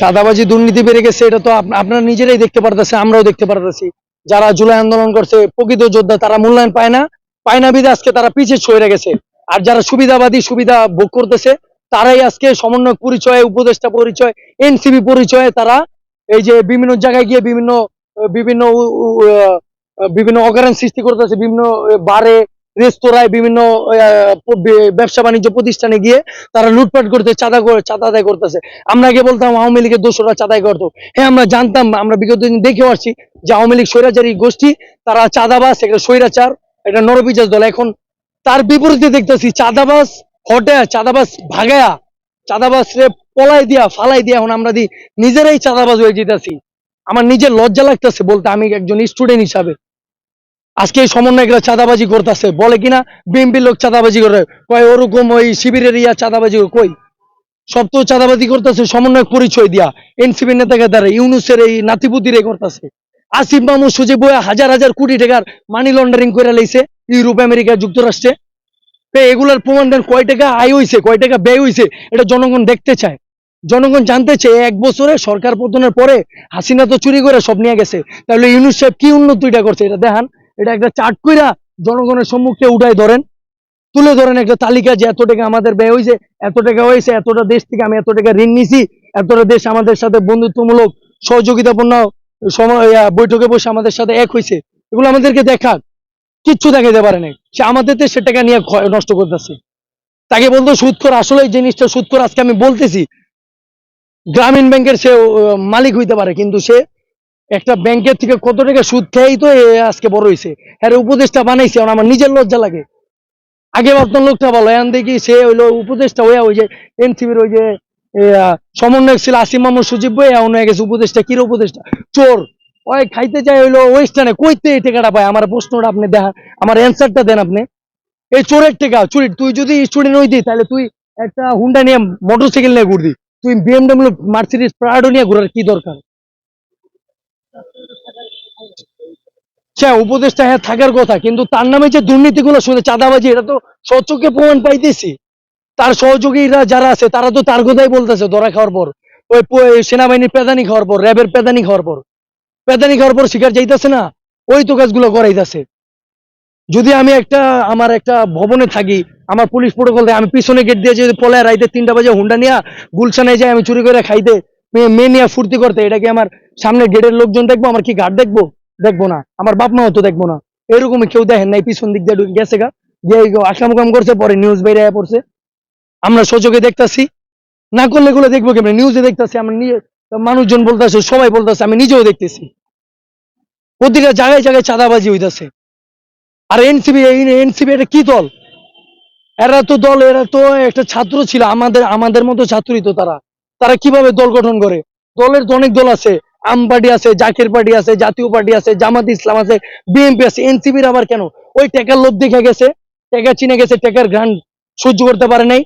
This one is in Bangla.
চাঁদাবাজি দুর্নীতি বেড়ে গেছে, এটা তো আপ- আপনারা নিজেরাই দেখতে পারতেছে আমরাও দেখতে পারতেছি। যারা জুলাই আন্দোলন করছে, প্রকৃত যোদ্ধা, তারা মূল্যায়ন পায় না পায় না বিধে আজকে তারা পিছিয়ে সরে গেছে। আর যারা সুবিধাবাদী, সুবিধা ভোগ করতেছে, তারাই আজকে সমন্বয় পরিচয়, উপদেষ্টা পরিচয় এনসিবি পরিচয়ে তারা এই যে বিভিন্ন জায়গায় গিয়ে বিভিন্ন বিভিন্ন বিভিন্ন অকারণ সৃষ্টি করতেছে, বিভিন্ন বারে রেস্তোরাঁয় বিভিন্ন ব্যবসা বাণিজ্য প্রতিষ্ঠানে গিয়ে তারা লুটপাট করতে, চাঁদা চাঁদা আদায় করতেছে। আমরা আগে বলতাম আওয়ামী লীগের দোষরা চাঁদাই করতো। হ্যাঁ আমরা জানতাম, আমরা বিগত দিন দেখেও আসছি যে আওয়ামী লীগ স্বৈরাচারী গোষ্ঠী, তারা চাঁদাবাস একটা স্বৈরাচার, এটা নরবিজাস দল। এখন তার বিপরীতে দেখতেছি চাঁদাবাস হটে চাঁদাবাস ভাগায়া চাঁদাবাস রে পলাই দিয়া, ফালাই দিয়া এখন আমরা দি নিজেরাই চাঁদাবাজ হয়ে যেতেছি। আমার নিজের লজ্জা লাগতেছে বলতে আমি একজন স্টুডেন্ট হিসাবে। আজকে এই সমন্বয়করা চাঁদাবাজি করতেছে। বলে কিনা? বিএমপি লোক চাঁদাবাজি করে। কয়, ওরকম ওই শিবিরের ইয়া চাঁদাবাজি কই? সব তো চাঁদাবাজি করতেছে, সমন্বয়ক পরিচয় দিয়া। এনসিপি নেতাকে দ্বারা, ইউনুসের এই নাতিপুতিরে করতেছে। আসিফ মাহমুদ সুজিব হাজার হাজার কোটি টাকার মানি লন্ডারিং করে লাইছে ইউরোপ, আমেরিকা, যুক্তরাষ্ট্রে। তো এগুলার প্রমাণ দেন কয় টাকা আয় হইছে, কয় টাকা ব্যয় হইছে, এটা জনগণ দেখতে চায়। জনগণ জানতে চায়, এক বছরে সরকার পতনের পরে হাসিনা তো চুরি করে সব নিয়ে গেছে। তাহলে ইউনুস সাহেব কি উন্নতিটা করছে, এটা দেখান। এটা একটা চার্ট কইরা জনগণের সম্মুখে উঠাই ধরেন। তুলে ধরেন একটা তালিকা যে এত টাকা আমাদের ব্যয় হয়েছে এত টাকা হয়েছে এতটা দেশ থেকে আমি এত টাকা ঋণ নিছি, এতটা দেশ আমাদের সাথে বন্ধুত্বমূলক সহযোগিতাপূর্ণ সময় বৈঠকে বসে আমাদের সাথে এক হয়েছে এগুলো আমাদেরকে দেখাক। কিচ্ছু দেখাতে পারে নাই। সে আমাদের সে টাকা নিয়ে নষ্ট করতেছে। তাকে বলতো সুদখোর আসলে এই জিনিসটা সুদখোর আজকে আমি বলতেছি। গ্রামীণ ব্যাংকের সে মালিক হইতে পারে, কিন্তু সে একটা ব্যাংকের থেকে কত টাকা সুদ খেয়েই তো আজকে বড় হয়েছে হ্যাঁ উপদেশটা বানাইছে আমার নিজের লজ্জা লাগে। আগে ভাবতাম লোকটা ভালো, এখন দেখি সে হইল উপদেশটা হইয়া ওই যে এনসিবির ওই যে সমন্বয়ক ছিল আসিম মাহমুদ সুজিব বই এখন হয়ে গেছে উপদেশটা কির উপদেশটা চোর। ওই খাইতে চাই হইল ওয়েস্টার্নে, কইতে এই টাকাটা পায়? আমার প্রশ্নটা আপনি দেখান আমার অ্যান্সারটা দেন আপনি। এই চোরের টাকা, চুরি, তুই যদি স্টুডেন্ট হইতি, তাহলে তুই একটা হুন্ডা নিয়ে মোটরসাইকেল নিয়ে ঘুরতি। তুই বিএমডব্লিউ মার্সিডিজ প্রাডো নিয়ে ঘুরার কি দরকার? সে উপদেশটা হ্যাঁ থাকার কথা, কিন্তু তার নামে যে দুর্নীতিগুলো শুনে চাঁদাবাজি, এটা তো সচক্ষে প্রমাণ পাইতেছি? তার সহযোগীরা যারা আছে, তারা তো তার কথাই বলতেছে, ধরা খাওয়ার পর। ওই সেনাবাহিনীর পেদানি খাওয়ার পর, র্যাবের পেদানি খাওয়ার পর। পেদানি খাওয়ার পর শিকার যাইতেছে না, ওই তো কাজগুলো করাইতেছে। যদি আমি একটা, আমার একটা ভবনে থাকি, আমার পুলিশ প্রোটোকল দেয়, আমি পিছনে গেট দিয়ে যদি পলায় রাইতে তিনটা বাজে হুন্ডা নিয়ে গুলশানে যাই আমি চুরি করে খাইতে মেয়ে নিয়ে ফুর্তি করতে, এটা কি আমার সামনে গেটের লোকজন দেখব, আমার কি গার্ড দেখব? দেখব না। আমার বাপ মাও তো দেখব না। এরকমই কেউ দেখেন নাই, পিছন দিক দিয়ে গেছে গা। যে আসাম কাম করছে, পরে নিউজ বাইরে পড়ছে। আমরা সচোখে দেখতাছি। না করলে এগুলো দেখব কেমন? নিউজে দেখতাছি, আমরা নিজে মানুষজন বলতেছে, সবাই বলতেছে, আমি নিজেও দেখতেছি। প্রতিটা জায়গায় জায়গায় চাঁদাবাজি হইতাছে। আর এনসিবি এনসিবি এটা কি দল? এরা তো দল, এরা তো একটা ছাত্র ছিল। আমাদের আমাদের মতো ছাত্রই তো তারা। তারা কীভাবে দল গঠন করে? দলের তো অনেক দল আছে আম পার্টি আছে, জাকির পার্টি আছে, জাতীয় পার্টি আছে, জামাত ইসলাম আছে, বিএনপি আছে, এনসিপির আবার কেন? ওই টেকার লোভ দেখে গেছে টেকা চিনে গেছে, টেকার গ্রান্ট সহ্য করতে পারে নাই।